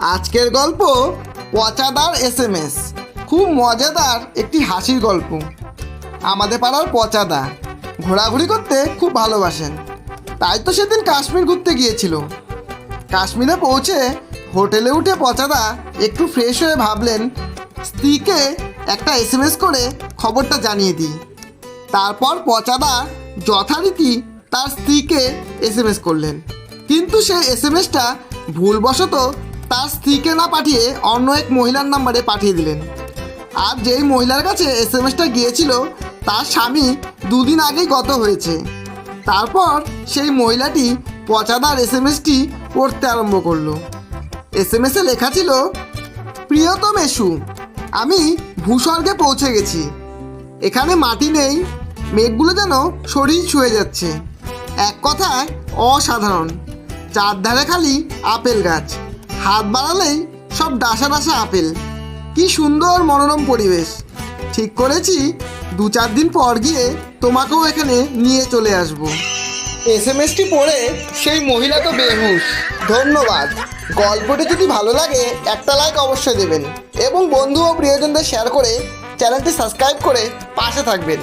আজকের গল্প পচাদার S M S খুব মজাদার একটি হাসির গল্প। আমাদের পাড়ার পচাদা ঘোরাঘুরি করতে খুব ভালোবাসেন। তাই তো সেদিন কাশ্মীর ঘুরতে গিয়েছিল। কাশ্মীরে পৌঁছে হোটেলে উঠে পচাদা একটু ফ্রেশ হয়ে ভাবলেন, স্ত্রীকে একটা এস এম এস করে খবরটা জানিয়ে দিই। তারপর পচাদা যথারীতি তার স্ত্রীকে এস এম এস করলেন। কিন্তু সেই এস এম এসটা ভুলবশত তার স্ত্রীকে না পাঠিয়ে অন্য এক মহিলার নাম্বারে পাঠিয়ে দিলেন। আর যেই মহিলার কাছে এস এম এসটা গিয়েছিল, তার স্বামী দুদিন আগেই গত হয়েছে। তারপর সেই মহিলাটি পচাদার এস এম এসটি পড়তে আরম্ভ করল। এস এম এসে লেখা ছিল, প্রিয়তম এসু, আমি ভূস্বর্গে পৌঁছে গেছি। এখানে মাটি নেই, মেঘগুলো যেন শরীর ছুঁয়ে যাচ্ছে। এক কথায় অসাধারণ। চারধারে খালি আপেল গাছ। হাত বাড়ালেই সব ডাসা ডাসা আপেল। কি সুন্দর মনোরম পরিবেশ। ঠিক করেছি, দু চার দিন পর গিয়ে তোমাকেও এখানে নিয়ে চলে আসব। এস এম এসটি পড়ে সেই মহিলা তো বেহুশ। ধন্যবাদ। গল্পটি যদি ভালো লাগে, একটা লাইক অবশ্যই দেবেন। এবং বন্ধু ও প্রিয়জনদের শেয়ার করে চ্যানেলটি সাবস্ক্রাইব করে পাশে থাকবেন।